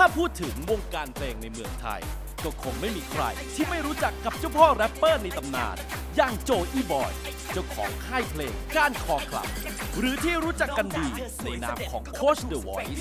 ถ้าพูดถึงวงการเพลงในเมืองไทย ก็คงไม่มีใครที่ไม่รู้จักกับเจ้าพ่อแรปเปอร์ในตำนานอย่างโจอีบอย เจ้าของค่ายเพลงก้านคอคลับ หรือที่รู้จักกันดีในนามของโคชเดอะ Voice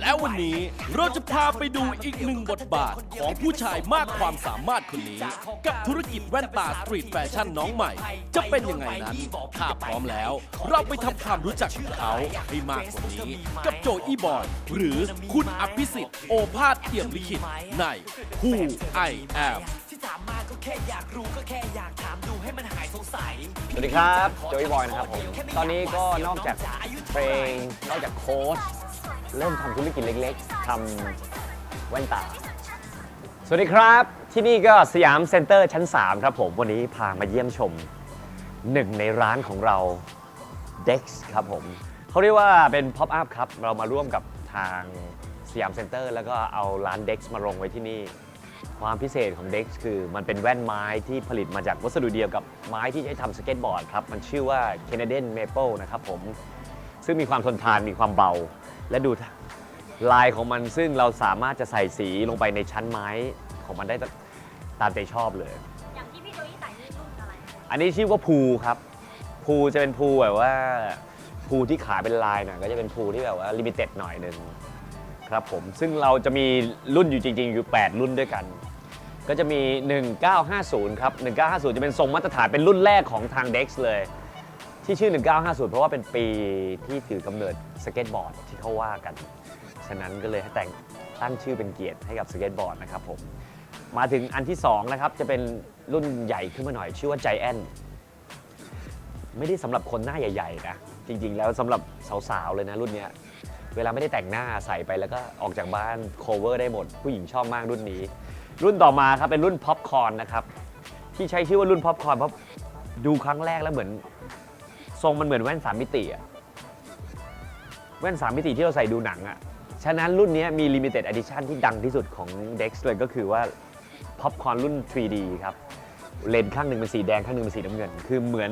และวันนี้เราจะพาไปดูอีกหนึ่งบทบาทของผู้ชายมากความสามารถคนนี้ กับธุรกิจแว่นตาสตรีทแฟชั่นน้องใหม่ จะเป็นยังไงนั้นถ้าพร้อมแล้ว เราไปทำความรู้จักกับเขาให้มากกว่านี้ กับโจอีบอยหรือคุณอภิสิทธิ์โอภาสเทียมลิขิตใน Who I Am ที่ถามมาก็แค่อยากรู้ก็แค่อยากถามดูให้มันหายสงสัยสวัสดีครับโจยบอยนะครับผมตอนนี้ก็นอกจากเพลงนอกจากโค้ชเริ่มทำธุรกิจเล็กๆทำแว่นตา สวัสดีครับ ที่นี่ก็สยามเซ็นเตอร์ชั้น 3 ครับผมวันนี้พามาเยี่ยมชมหนึ่งในร้านของเรา Dex ครับผมเขาเรียกว่าเป็น Pop Up ครับ เรามาร่วมกับทางสยามเซ็นเตอร์แล้วก็เอาร้าน Dex มาลงไว้ที่นี่ ความพิเศษของ Dex คือมันเป็นแว่นไม้ที่ผลิตมาจากวัสดุเดียวกับไม้ที่ใช้ทำสเก็ตบอร์ดครับ มันชื่อว่า Canadian Maple นะครับผม ซึ่งมีความทนทานมีความเบา และดูลายของมันซึ่งเราสามารถจะใส่สีลงไปในชั้นไม้ของมันได้ตามใจชอบเลย อย่างที่พี่โจยี่ใส่นี่รุ่นอะไรคะอันนี้ชื่อว่าพูครับพูจะเป็นพูแบบว่าพูที่ขายเป็นลายหน่อยก็จะเป็นพูที่แบบว่าลิมิเต็ดหน่อยหนึ่งครับผม ซึ่งเราจะมีรุ่นอยู่จริง ๆ อยู่ 8 รุ่นด้วยกัน ก็จะมี 1950 ครับ 1950 จะเป็นทรงมาตรฐานเป็นรุ่นแรกของทาง Dex เลย ที่ชื่อ 1950 เพราะว่าเป็นปีที่ถือกำเนิดสเก็ตบอร์ดที่เขาว่ากัน ฉะนั้นก็เลยให้แต่งตั้งชื่อเป็นเกียรติให้กับสเก็ตบอร์ดนะครับผม มาถึงอันที่2นะครับ จะเป็นรุ่นใหญ่ขึ้นมาหน่อย ชื่อว่า Giant ไม่ได้สำหรับคนหน้าใหญ่ๆนะจริงๆ แล้วสำหรับสาวๆ เลยนะรุ่นนี้เวลาไม่ได้แต่งหน้าใส่ไปแล้วก็ออกจากบ้าน cover ได้หมดผู้หญิงชอบมากรุ่นนี้ รุ่นต่อมาครับเป็นรุ่น Popcorn นะครับที่ใช้ชื่อว่ารุ่น Popcorn เพราะดูครั้งแรกแล้วเหมือน ทรงมันเหมือนแว่นสามมิติอะแว่นสามมิติที่เราใส่ดูหนังอะฉะนั้นรุ่นนี้มี limited edition ที่ดังที่สุดของ Dex เลยก็คือว่า Popcorn รุ่น 3D ครับ เลนข้างหนึ่งเป็นสีแดงข้างหนึ่งเป็นสีน้ำเงิน คือเหมือน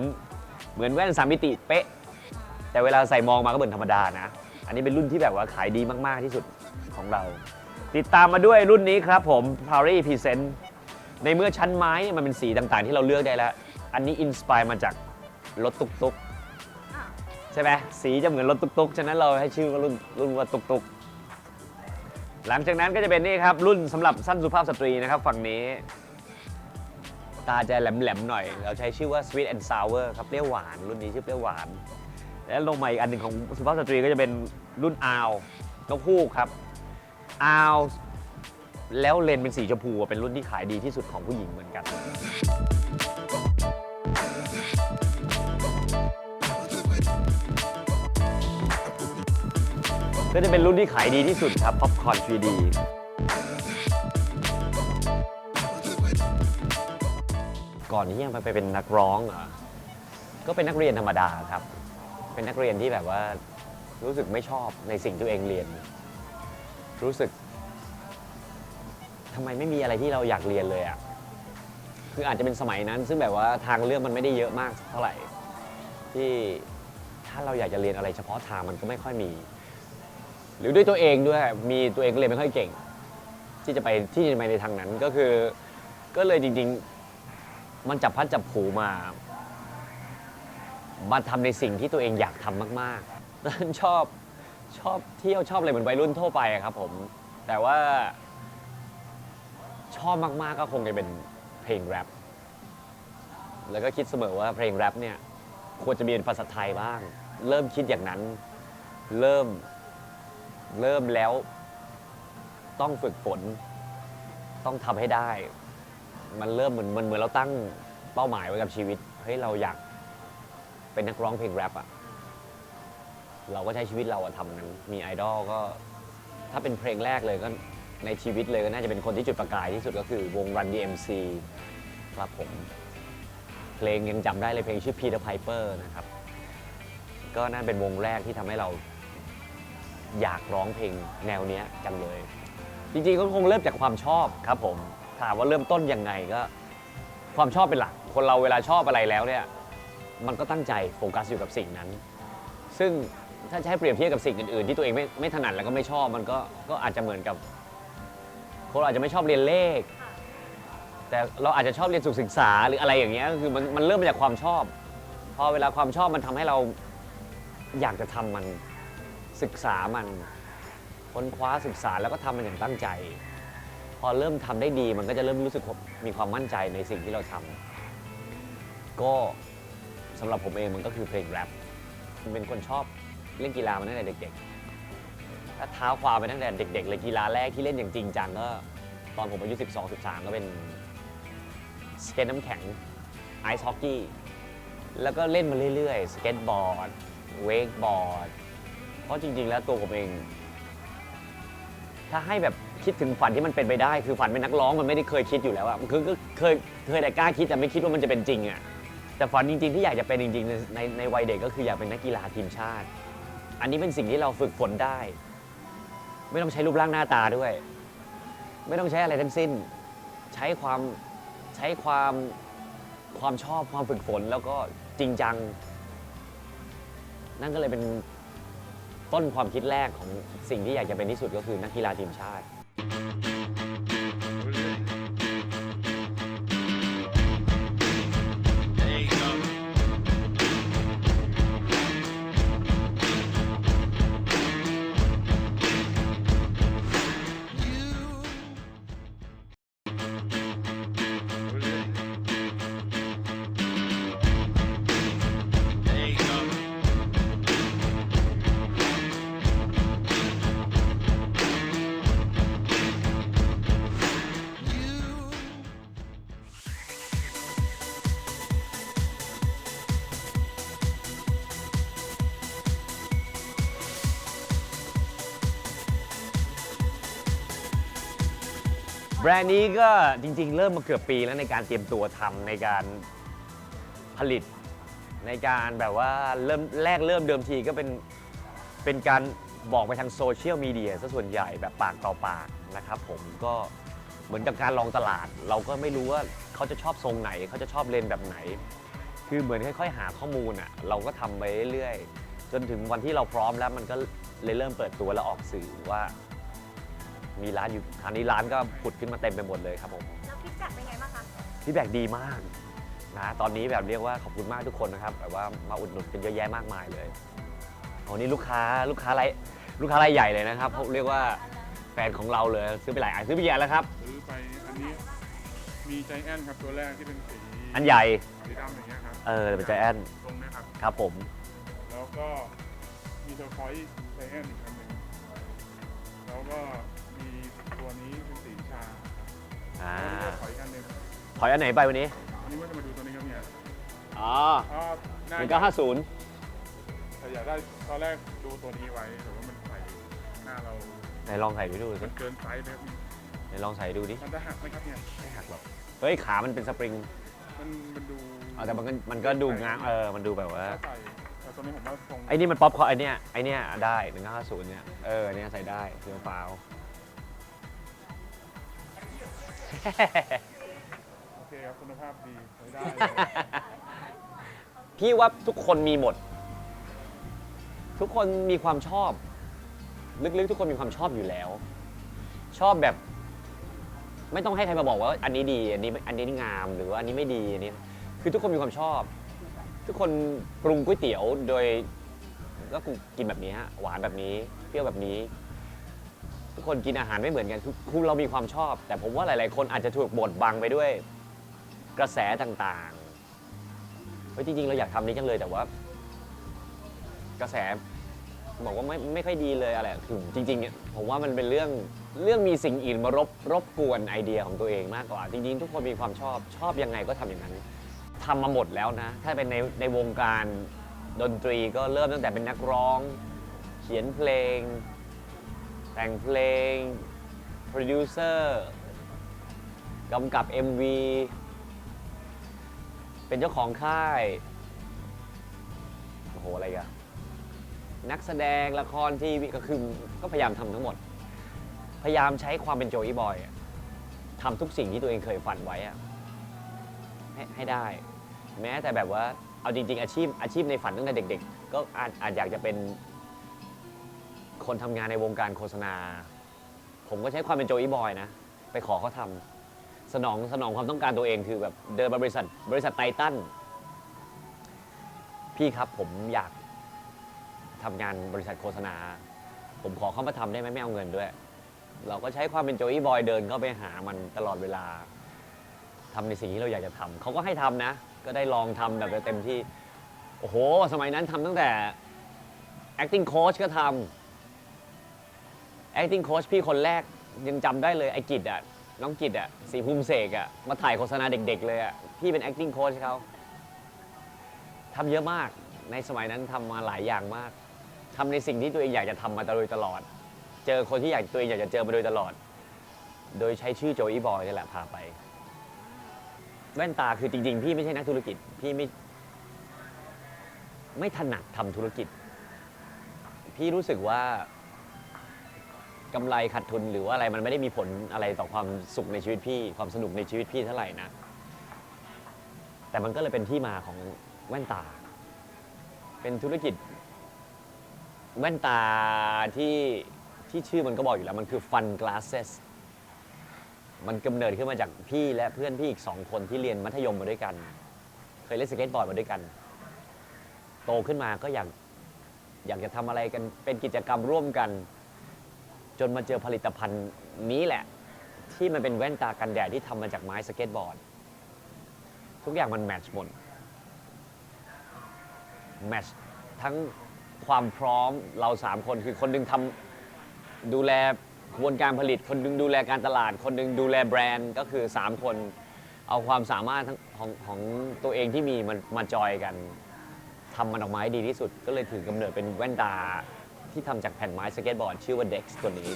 เหมือนแว่นสามมิติเป๊ะ แต่เวลาใส่มองมาก็เหมือนธรรมดานะ อันนี้เป็นรุ่นที่แบบว่าขายดีมาก ๆ ที่สุดของเรา ติดตามมาด้วยรุ่นนี้ครับผม p a r i Present ในเมื่อชั้นไม้เนี่ยมันเป็นสีต่างๆ ที่เราเลือกได้แล้ว อันนี้อินสปายมาจากรถตุกๆ ใช่ไหมสีจะเหมือนรถตุกๆ ฉะนั้นเราให้ชื่อว่ารุ่นรุ่นว่าตุกๆ หลังจากนั้นก็จะเป็นนี่ครับรุ่นสำหรับสั้นสุภาพสตรีนะครับฝั่งนี้ ตาจะแหลมๆหน่อย เราใช้ชื่อว่า sweet and sour ครับเปรี้ยวหวาน รุ่นนี้ชื่อเปรี้ยวหวาน แล้วลงมาอีกอันหนึ่งของสุภาพสตรีก็จะเป็นรุ่นอาวนกฮูกครับ อาวแล้วเลนเป็นสีชมพูเป็นรุ่นที่ขายดีที่สุดของผู้หญิงเหมือนกัน ก็จะเป็นรุ่นที่ขายดีที่สุดครับ Popcorn 3D ก่อนที่ยังไปเป็นนักร้องเหรอก็เป็นนักเรียนธรรมดาครับ เป็นนักเรียนที่แบบว่ารู้สึกไม่ชอบในสิ่งที่ตัวเองเรียน รู้สึกทำไมไม่มีอะไรที่เราอยากเรียนเลยอะ่ะคืออาจจะเป็นสมัยนั้น ซึ่งแบบว่าทางเลือกมันไม่ได้เยอะมากเท่าไหร่ ที่ถ้าเราอยากจะเรียนอะไรเฉพาะทางมันก็ไม่ค่อยมี หรือด้วยตัวเองด้วยมีตัวเองเรียนไม่ค่อยเก่ง ที่จะไปที่จะไปในทางนั้นก็คือ ก็เลยจริง ๆ มันจับพัดจับผูมามาทำในสิ่งที่ตัวเองอยากทำมากๆนั้นชอบ ชอบเที่ยวชอบอะไรเหมือนวัยรุ่นทั่วไปอะครับผมแต่ว่า ชอบมากๆก็คงจะเป็นเพลงแรปแล้วก็คิดเสมอว่าเพลงแรปเนี่ยควรจะมีเป็นภาษาไทยบ้าง เริ่มคิดอย่างนั้น เริ่มเริ่มแล้ว ต้องฝึกฝน ต้องทำให้ได้ มันเริ่มเหมือนมันเหมือนเราตั้งเป้าหมายไว้กับชีวิตเฮ้ยเราอยากเป็นนักร้องเพลงแรปอะ เราก็ใช้ชีวิตเราอะทำนั้นมีไอดอลก็ ถ้าเป็นเพลงแรกเลยก็ในชีวิตเลยก็น่าจะเป็นคนที่จุดประกายที่สุดก็คือวง Run DMC ครับผม เพลงยังจำได้เลยเพลงชื่อ Peter Piper นะครับ ก็นั่นเป็นวงแรกที่ทำให้เราอยากร้องเพลงแนวเนี้ยจังเลย จริงๆก็คงเริ่มจากความชอบครับผม ถามว่าเริ่มต้นยังไงก็ ความชอบเป็นหลัก คนเราเวลาชอบอะไรแล้วเนี่ย มันก็ตั้งใจโฟกัสอยู่กับสิ่งนั้น ซึ่ง ถ้าจะให้เปรียบเทียบกับสิ่งอื่นๆ ที่ตัวเองไม่ไม่ถนัดแล้วก็ไม่ชอบมันก็ก็อาจจะเหมือนกับคนเราอาจจะไม่ชอบเรียนเลข แต่เราอาจจะชอบเรียนสุขศึกษาหรืออะไรอย่างเงี้ยก็คือมันมันเริ่มมาจากความชอบ พอเวลาความชอบมันทำให้เราอยากจะทำมันศึกษามันค้นคว้าศึกษาแล้วก็ทำมันอย่างตั้งใจ พอเริ่มทำได้ดีมันก็จะเริ่มรู้สึกมีความมั่นใจในสิ่งที่เราทำก็สำหรับผมเองมันก็คือเพลงแรปผมเป็นคนชอบ เล่นกีฬามาตั้งแต่เด็กๆถ้าเท้าความไปตั้งแต่เด็กๆเลยกีฬาแรกที่เล่นอย่างจริงจังก็ตอนผมอายุ 12 13 ก็เป็นสเก็ตน้ำแข็งไอซ์ฮอกกี้แล้วก็เล่นมาเรื่อยๆ สเก็ตบอร์ด เวกบอร์ด เพราะจริงๆ แล้วตัวผมเอง ถ้าให้แบบคิดถึงฝันที่มันเป็นไปได้ คือฝันเป็นนักร้องมันไม่ได้เคยคิดอยู่แล้วอะคือก็เคยเคยแต่กล้าคิดแต่ไม่คิดว่ามันจะเป็นจริงอะแต่ฝันจริงๆ ที่อยากจะเป็นจริงๆ ในในในวัยเด็กก็คืออยากเป็นนักกีฬาทีมชาติ อันนี้เป็นสิ่งที่เราฝึกฝนได้ ไม่ต้องใช้รูปร่างหน้าตาด้วย ไม่ต้องใช้อะไรทั้งสิ้น ใช้ความใช้ความความชอบความฝึกฝนแล้วก็จริงจัง นั่นก็เลยเป็นต้นความคิดแรกของสิ่งที่อยากจะเป็นที่สุดก็คือนักกีฬาทีมชาติ แบรนด์นี้ก็จริงๆ เริ่มมาเกือบปีแล้วในการเตรียมตัวทำในการผลิต ในการแบบว่าเริ่มแรกเริ่มเดิมทีก็เป็นเป็นการบอกไปทางโซเชียลมีเดียซะส่วนใหญ่แบบปากต่อปากนะครับผมก็เหมือนกับการลองตลาด เราก็ไม่รู้ว่าเขาจะชอบทรงไหน เขาจะชอบเลนแบบไหน คือเหมือนค่อยๆ หาข้อมูลอะเราก็ทำไปเรื่อยๆ จนถึงวันที่เราพร้อมแล้วมันก็เลยเริ่มเปิดตัวและออกสื่อว่า มีร้านอยู่คราวนี้ร้านก็ผุดขึ้นมาเต็มไปหมดเลยครับผมแล้วฟีดแบ็กเป็นไงบ้างคะพี่แบกดีมากนะตอนนี้แบบเรียกว่าขอบคุณมากทุกคนนะครับแบบว่ามาอุดหนุนกันเยอะแยะมากมายเลยโอ้นี่ลูกค้าลูกค้ารายลูกค้ารายใหญ่เลยนะครับเขาเรียกว่าแฟนของเราเลยซื้อไปหลายอันซื้อไปกี่อันแล้วครับ ซื้อไปอันนี้มีใจแอนครับตัวแรกที่เป็นสีอันใหญ่สีดำอย่างเงี้ยครับเออเป็นใจแอนตรงเนะครับครับผม แล้วก็มีเทอร์คอยใจแอนอีกอันหนึ่งแล้วก็มีตัว นี้เป็นสีชาอ่าแล้วก็ถอยอีกอันหนึ่งถอยอันไหนไปวันนี้อันนี้ว่าจะมาดูตัวนี้ครับเนี่ยอ๋ออ๋อหน่านึ่งจะเก้าห้าศูนย์แต่อยากได้ตอนแรกดูตัวนี้ไว้แต่ว่ามันใส่หน้าเรา ไหนลองใส่ดูดูสิมันเกินไซส์แบบนี้ไหนลองใส่ดูดิ มันจะหักไหมครับเนี่ยไม่หักหรอก เฮ้ย ขามันเป็นสปริงมันมันดูเอาแต่มันก็มันก็ดูงามเออ มันดูแบบว่า ถ้าใส่แต่ตัวนี้ผมว่าทรงไอ้นี่มันป๊อปคอร์นไอ้เนี่ยไอ้เนี่ยได้หนึ่งห้าศูนย์เนี่ย เออเนี่ยใส่ได้เฟี้ยวฟ้าว โอเคครับคุณภาพดีใช้ได้พี่ว่าทุกคนมีหมด ทุกคนมีความชอบ ลึกๆ ทุกคนมีความชอบอยู่แล้ว ชอบแบบ ไม่ต้องให้ใครมาบอกว่า อันนี้ดี อันนี้อันนี้งาม หรือว่าอันนี้ไม่ดีอันนี้ คือทุกคนมีความชอบ ทุกคนปรุงก๋วยเตี๋ยวโดยก็กินแบบนี้ฮะหวานแบบนี้ เปรี้ยวแบบนี้ ทุกคนกินอาหารไม่เหมือนกันคือคือเรามีความชอบ แต่ผมว่าหลาย ๆ คนอาจจะถูกบดบังไปด้วยกระแสต่างๆเฮ้ยจริง ๆ เราอยากทำนี้จังเลยแต่ว่า กระแสบอกว่าไม่ไม่ค่อยดีเลยอะไรคือจริงๆเนี่ยผมว่ามันเป็นเรื่องเรื่องมีสิ่งอื่นมารบรบกวนไอเดียของตัวเองมากกว่า จริง ๆ ทุกคนมีความชอบชอบยังไงก็ทำอย่างนั้นทำมาหมดแล้วนะ ถ้าเป็นในในวงการดนตรีก็เริ่มตั้งแต่เป็นนักร้อง เขียนเพลง แต่งเพลง โปรดิวเซอร์กำกับ MV เป็นเป็นเจ้าของค่าย โอ้โห อะไรกันนักแสดงละครทีวีก็คือก็พยายามทำทั้งหมด พยายามใช้ความเป็นโจอีบอยทำทุกสิ่งที่ตัวเองเคยฝันไว้อะให้ให้ได้ แม้แต่แบบว่าเอาจริง ๆ อาชีพอาชีพในฝันตั้งแต่เด็ก ๆ ก็อาจอาจอยากจะเป็น คนทำงานในวงการโฆษณา ผมก็ใช้ความเป็นโจอีบอยนะ ไปขอเขาทำสนองสนองความต้องการตัวเองคือแบบเดินมาบริษัทบริษัทไททันพี่ครับผมอยากทำงานบริษัทโฆษณา ผมขอเข้ามาทำได้ไหมไม่เอาเงินด้วย เราก็ใช้ความเป็นโจอีบอยเดินเข้าไปหามันตลอดเวลาทำในสิ่งที่เราอยากจะทำเขาก็ให้ทำนะ ก็ได้ลองทำแบบเต็มที่ โอ้โห สมัยนั้นทำตั้งแต่ acting coach ก็ทำ acting coach พี่คนแรกยังจำได้เลยไอ้กิจอะน้องกิจอะสีภูมิเสกอะมาถ่ายโฆษณาเด็กๆเลยอะพี่เป็น acting coach เขาทำเยอะมากในสมัยนั้นทำมาหลายอย่างมากทำในสิ่งที่ตัวเองอยากจะทำมาโดยตลอด เจอคนที่อยากตัวเองอยากจะเจอมาโดยตลอด โดยใช้ชื่อโจอีบอยนี่แหละพาไป แว่นตาคือจริง ๆ พี่ไม่ใช่นักธุรกิจพี่ไม่ไม่ถนัดทำธุรกิจ พี่รู้สึกว่า กำไรขาดทุนหรือว่าอะไรมันไม่ได้มีผลอะไรต่อความสุขในชีวิตพี่ ความสนุกในชีวิตพี่เท่าไหร่นะ แต่มันก็เลยเป็นที่มาของแว่นตา เป็นธุรกิจ แว่นตาที่ที่ชื่อมันก็บอกอยู่แล้วมันคือ Fun Glasses มันกำเนิดขึ้นมาจากพี่และเพื่อนพี่อีกสองคนที่เรียนมัธยมมาด้วยกัน เคยเล่นสเก็ตบอร์ดมาด้วยกัน โตขึ้นมาก็อยาก อยากจะทำอะไรกันเป็นกิจกรรมร่วมกัน จนมาเจอผลิตภัณฑ์นี้แหละ ที่มันเป็นแว่นตากันแดดที่ทำมาจากไม้สเก็ตบอร์ด ทุกอย่างมันแมทช์หมดแมทช์ทั้งความพร้อมเราสามคนคือคนหนึงทำดูแลกระบวนการผลิต คนหนึงดูแลการตลาด คนหนึงดูแลแบรนด์ก็คือ 3 คน เอาความสามารถทั้งของของตัวเองที่มีมันมาจอยกันทำมันออกมาให้ดีที่สุด ก็เลยถือกำเนิดเป็นแว่นตา ที่ทำจากแผ่นไม้สเก็ตบอร์ดชื่อว่า Dex ตัวนี้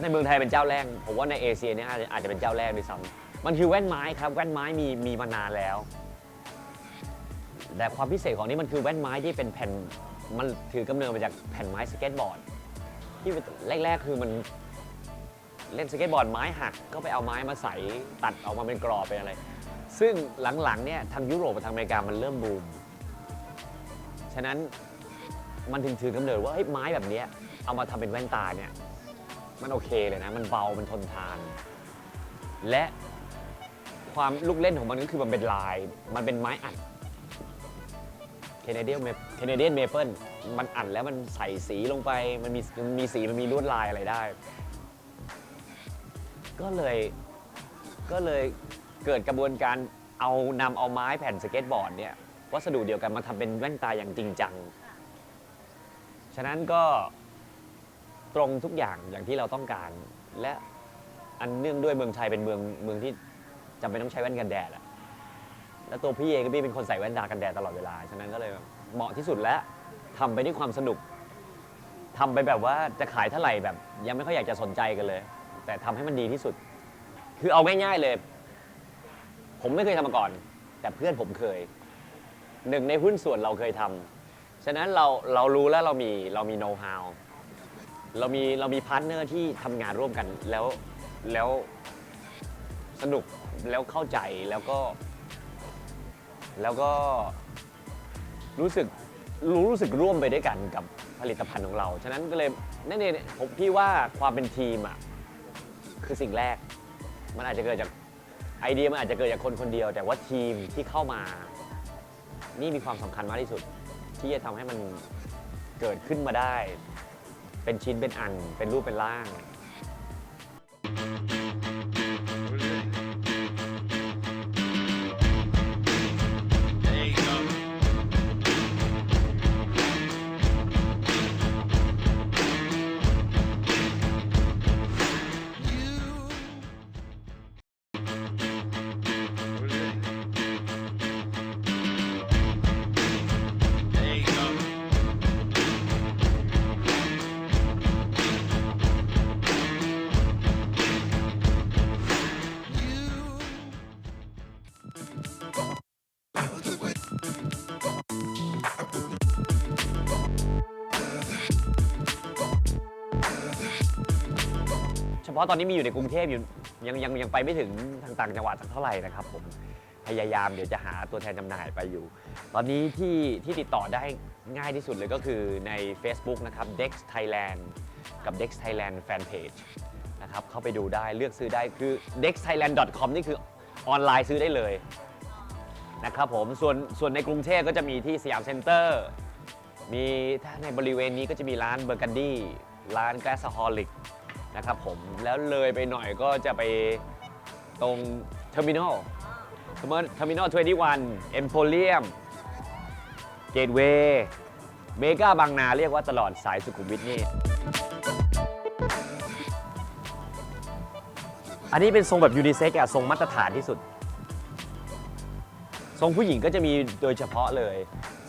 ในเมืองไทยเป็นเจ้าแรก ผมว่าในเอเชียเนี่ยอาจจะเป็นเจ้าแรกด้วยซ้ำมันคือแว่นไม้ครับ แว่นไม้มีมีมานานแล้ว แต่ความพิเศษของนี้มันคือแว่นไม้ที่เป็นแผ่น มันถือกำเนิดมาจากแผ่นไม้สเก็ตบอร์ด ที่แรกๆคือมันเล่นสเก็ตบอร์ดไม้หักก็ไปเอาไม้มาใส่ตัดออกมาเป็นกรอบเป็นอะไร ซึ่งหลังๆเนี่ยทางยุโรปกับทางอเมริกามันเริ่มบูม ฉะนั้นมันถึงถือกำเนิดว่าเฮ้ไม้แบบนี้เอามาทำเป็นแว่นตาเนี่ยมันโอเคเลยนะ มันเบา มันทนทาน และความลูกเล่นของมันก็คือมันเป็นลาย มันเป็นไม้อัด แคนาเดียนแคนาเดียนเมเปิลมันอัดแล้วมันใส่สีลงไป มันมีมันมีสีมันมีลวดลายอะไรได้ ก็เลยก็เลยเกิดกระบวนการเอานำเอาไม้แผ่นสเก็ตบอร์ดเนี่ยวัสดุเดียวกันมาทำเป็นแว่นตาอย่างจริงจัง ฉะนั้นก็ตรงทุกอย่างอย่างที่เราต้องการ และอันเนื่องด้วยเมืองไทยเป็นเมืองเมืองที่จำเป็นต้องใช้แว่นกันแดดอะ แล้วตัวพี่เองก็พี่เป็นคนใส่แว่นตากันแดดตลอดเวลา ฉะนั้นก็เลยเหมาะที่สุดแล้วทำไปด้วยความสนุกทำไปแบบว่าจะขายเท่าไหร่แบบ ยังไม่ค่อยอยากจะสนใจกันเลย แต่ทำให้มันดีที่สุด คือเอาง่ายๆเลย ผมไม่เคยทำมาก่อน แต่เพื่อนผมเคย หนึ่งในหุ้นส่วนเราเคยทำฉะนั้นเราเรารู้แล้วเรามีเรามีโน้ตฮาวเรามีเรามีพาร์ทเนอร์ที่ทำงานร่วมกันแล้วแล้วสนุกแล้วเข้าใจแล้วก็ แล้วก็รู้สึกรู้รู้สึกร่วมไปด้วยกันกับผลิตภัณฑ์ของเรา ฉะนั้นก็เลยนั่นเองผมพี่ว่าความเป็นทีมอะคือสิ่งแรก มันอาจจะเกิดจากไอเดียมันอาจจะเกิดจากคนคนเดียว แต่ว่าทีมที่เข้ามา นี่มีความสำคัญมากที่สุด ที่จะทำให้มันเกิดขึ้นมาได้ เป็นชิ้นเป็นอัน เป็นรูปเป็นร่าง ราะตอนนี้มีอยู่ในกรุงเทพอยู่ยังยังยังไปไม่ถึงทางต่างจังหวัดสักเท่าไหร่นะครับผมพยายามเดี๋ยวจะหาตัวแทนจำหน่ายไปอยู่ ตอนนี้ที่ที่ติดต่อได้ง่ายที่สุดเลยก็คือใน Facebook นะครับ Dex Thailand กับ Dex Thailand Fanpage นะครับเข้าไปดูได้เลือกซื้อได้คือ dexthailand.com นี่คือออนไลน์ซื้อได้เลยนะครับผมส่วนส่วนในกรุงเทพก็จะมีที่สยามเซ็นเตอร์มีถ้าในบริเวณนี้ก็จะมีร้านเบอร์กันดี้ร้านแกสฮอลิก นะครับผมแล้วเลยไปหน่อยก็จะไปตรงเทอร์มินอลเทอร์มินอล21เอ็มโพเลียมเกตเวย์เมกาบางนาเรียกว่าตลอดสายสุขุมวิทนี่ อันนี้เป็นทรงแบบยูนิเซ็กอะทรงมาตรฐานที่สุด ทรงผู้หญิงก็จะมีโดยเฉพาะเลย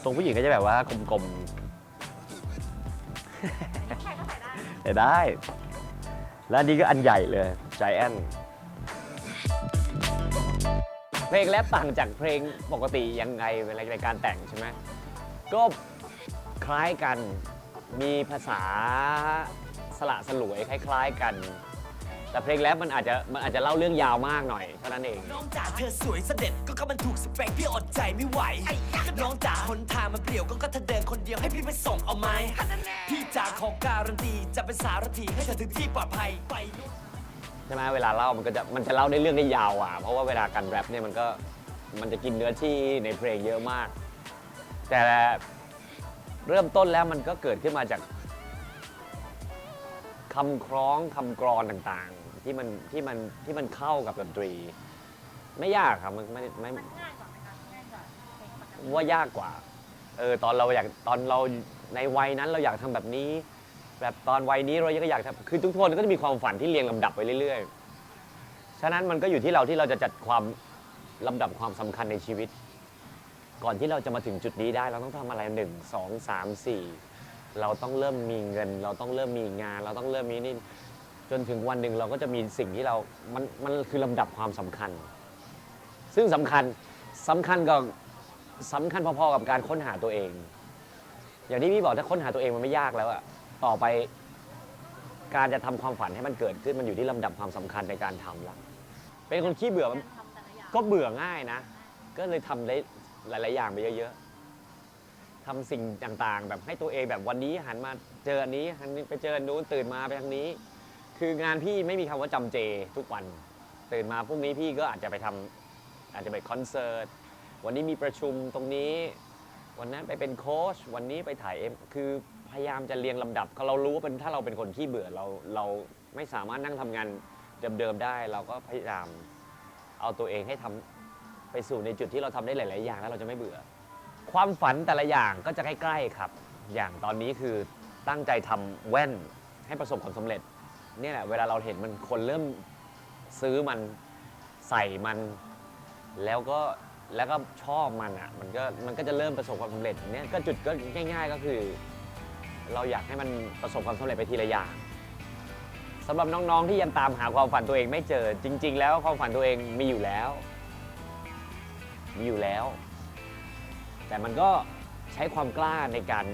ทรงผู้หญิงก็จะแบบว่ากลมๆใครก็ใส่ได้แต่ได้ และอันนี้ก็อันใหญ่เลยใจแอนเพลงแรปต่างจากเพลงปกติยังไงเวลาในการแต่งใช่ไหมก็คล้ายกันมีภาษาสละสลวยคล้าย ๆกัน แต่เพลงแรปมันอาจจะมันอาจจะเล่าเรื่องยาวมากหน่อยเท่านั้นเอง น้องจ๋าเธอสวยเสด็จก็ก็มันถูกสเปคพี่อดใจไม่ไหวน้องจ๋าหนทางมันเปลี่ยวก็ก็เธอเดินคนเดียวให้พี่ไปส่งเอาไหมพี่จ๋าขอการันตีจะเป็นสารถีให้เธอถึงที่ปลอดภัยไปนู่นใช่ไหมเวลาเล่ามันก็จะมันจะเล่าได้เรื่องได้ยาวอะเพราะว่าเวลาการแรปเนี่ยมันก็มันจะกินเนื้อที่ในเพลงเยอะมาก แต่เริ่มต้นแล้วมันก็เกิดขึ้นมาจาก คำคล้องคำกรอนต่างๆ ที่มันที่มันที่มันเข้ากับดนตรี ไม่ยากครับมันไม่ไม่มันง่ายกว่าไหมคะง่ายกว่าเพลงปกติว่ายากกว่า เออตอนเราอยากตอนเราในวัยนั้นเราอยากทำแบบนี้ แบบตอนวัยนี้เราก็อยากทำคือทุกคนก็จะมีความฝันที่เรียงลำดับไปเรื่อยๆ ฉะนั้นมันก็อยู่ที่เราที่เราจะจัดความลำดับความสำคัญในชีวิต ก่อนที่เราจะมาถึงจุดนี้ได้เราต้องทำอะไรหนึ่งสองสามสี่ เราต้องเริ่มมีเงิน เราต้องเริ่มมีงาน เราต้องเริ่มมีนี่จนถึงวันหนึ่งเราก็จะมีสิ่งที่เรา มันมันคือลำดับความสำคัญ ซึ่งสำคัญสำคัญกับสำคัญพอๆกับการค้นหาตัวเอง อย่างที่พี่บอกถ้าค้นหาตัวเองมันไม่ยากแล้วอะต่อไปการจะทำความฝันให้มันเกิดขึ้นมันอยู่ที่ลำดับความสำคัญในการทำละเป็นคนขี้เบื่อมันทำแต่ละอย่างก็เบื่อง่ายนะ ก็เลยทำได้หลาย ๆ อย่างไปเยอะๆ ทำสิ่งต่างๆ แบบให้ตัวเองแบบวันนี้หันมาเจออันนี้หันไปเจออันนู้นตื่นมาไปทางนี้ คืองานพี่ไม่มีคำว่าจำเจทุกวัน ตื่นมาพรุ่งนี้พี่ก็อาจจะไปทำอาจจะไปคอนเสิร์ตวันนี้มีประชุมตรงนี้ วันนั้นไปเป็นโค้ชวันนี้ไปถ่ายเอ็มคือพยายามจะเรียงลำดับเรารู้ว่าเป็นถ้าเราเป็นคนขี้เบื่อเราเราไม่สามารถนั่งทำงานเดิมๆได้ เราก็พยายามเอาตัวเองให้ทำไปสู่ในจุดที่เราทำได้หลาย ๆ อย่างแล้วเราจะไม่เบื่อ ความฝันแต่ละอย่างก็จะใกล้ๆครับ อย่างตอนนี้คือตั้งใจทำแว่นให้ประสบความสำเร็จ เนี่ยแหละเวลาเราเห็นมันคนเริ่มซื้อมันใส่มัน แล้วก็แล้วก็ชอบมันอะมันก็มันก็จะเริ่มประสบความสำเร็จเนี่ยก็จุดก็ง่าย ๆ ก็คือ เราอยากให้มันประสบความสำเร็จไปทีละอย่าง สำหรับน้องๆที่ยังตามหาความฝันตัวเองไม่เจอ จริง ๆ แล้วความฝันตัวเองมีอยู่แล้ว มีอยู่แล้ว แต่มันก็ใช้ความกล้าในการ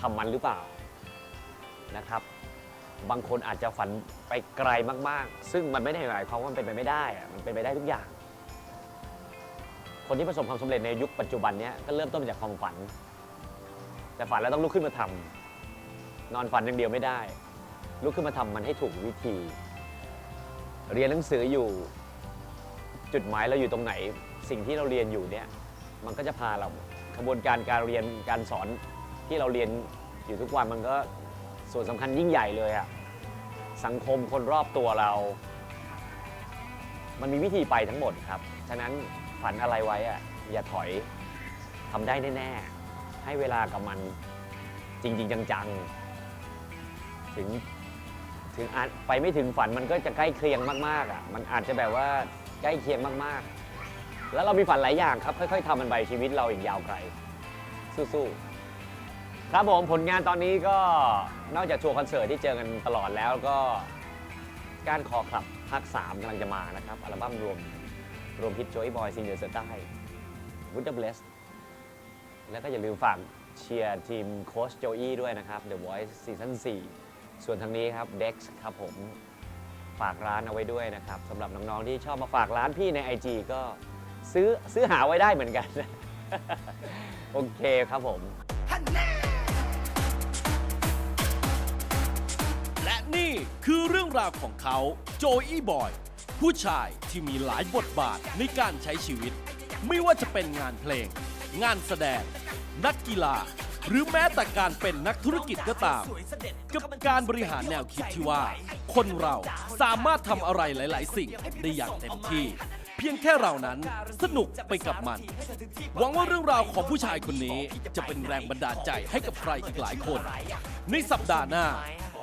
ทำมันหรือเปล่านะครับ บางคนอาจจะฝันไปไกลมากๆ ซึ่งมันไม่ได้หมายความว่ามันเป็นไปไม่ได้อะมันเป็นไปได้ทุกอย่าง คนที่ประสบความสำเร็จในยุคปัจจุบันเนี้ยก็เริ่มต้นมาจากความฝัน แต่ฝันแล้วต้องลุกขึ้นมาทำนอนฝันอย่างเดียวไม่ได้ ลุกขึ้นมาทำมันให้ถูกวิธี เรียนหนังสืออยู่ จุดหมายเราอยู่ตรงไหน สิ่งที่เราเรียนอยู่เนี่ย มันก็จะพาเราขบวนการการเรียนการสอนที่เราเรียนอยู่ทุกวันมันก็ส่วนสำคัญยิ่งใหญ่เลยอะสังคมคนรอบตัวเรา มันมีวิธีไปทั้งหมดครับ ฉะนั้นฝันอะไรไว้อะอย่าถอยทำได้แน่ๆ ให้เวลากับมันจริง ๆ จังๆ ถึงถึงอาจไปไม่ถึงฝันมันก็จะใกล้เคียงมากๆอะมันอาจจะแบบว่าใกล้เคียงมากๆ แล้วเรามีฝันหลายอย่างครับ ค่อย ๆทำมันไปชีวิตเราอีกยาวไกล สู้ๆครับผมผลงานตอนนี้ก็นอกจากทัวร์คอนเสิร์ตที่เจอกันตลอดแล้วก็การคอคลับภาค3กำลังจะมานะครับอัลบั้มรวมรวมฮิตโจยบอยซิงเกิลเซอร์ใต้วุฒเบลสแล้วก็อย่าลืมฝากเชียร์ทีมโค้ชโจอี้ด้วยนะครับ The Voice ซีซั่น4ส่วนทางนี้ครับ Dex ครับผมฝากร้านเอาไว้ด้วยนะครับสำหรับน้อง ๆ ที่ชอบมาฝากร้านพี่ใน IG ก็ ซื้อซื้อหาไว้ได้เหมือนกัน โอเคครับผม และนี่คือเรื่องราวของเขาโจอี้บอย ผู้ชายที่มีหลายบทบาทในการใช้ชีวิต ไม่ว่าจะเป็นงานเพลง งานแสดง นักกีฬา หรือแม้แต่การเป็นนักธุรกิจก็ตาม กับการบริหารแนวคิดที่ว่า คนเราสามารถทำอะไรหลาย ๆ สิ่งได้อย่างเต็มที่ เพียงแค่เรานั้นสนุกไปกับมัน หวังว่าเรื่องราวของผู้ชายคนนี้จะเป็นแรงบันดาลใจให้กับใครอีกหลายคน ในสัปดาห์หน้า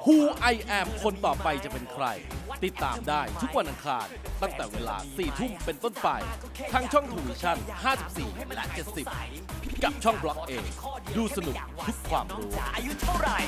Who I Am คนต่อไปจะเป็นใคร ติดตามได้ทุกวันอังคาร ตั้งแต่เวลา 4 ทุ่มเป็นต้นไป ทางช่องทูวิชั่น 54 และ 70 กับช่องบล็อกเองดูสนุกทุกความรู้อายุเท่าไหร่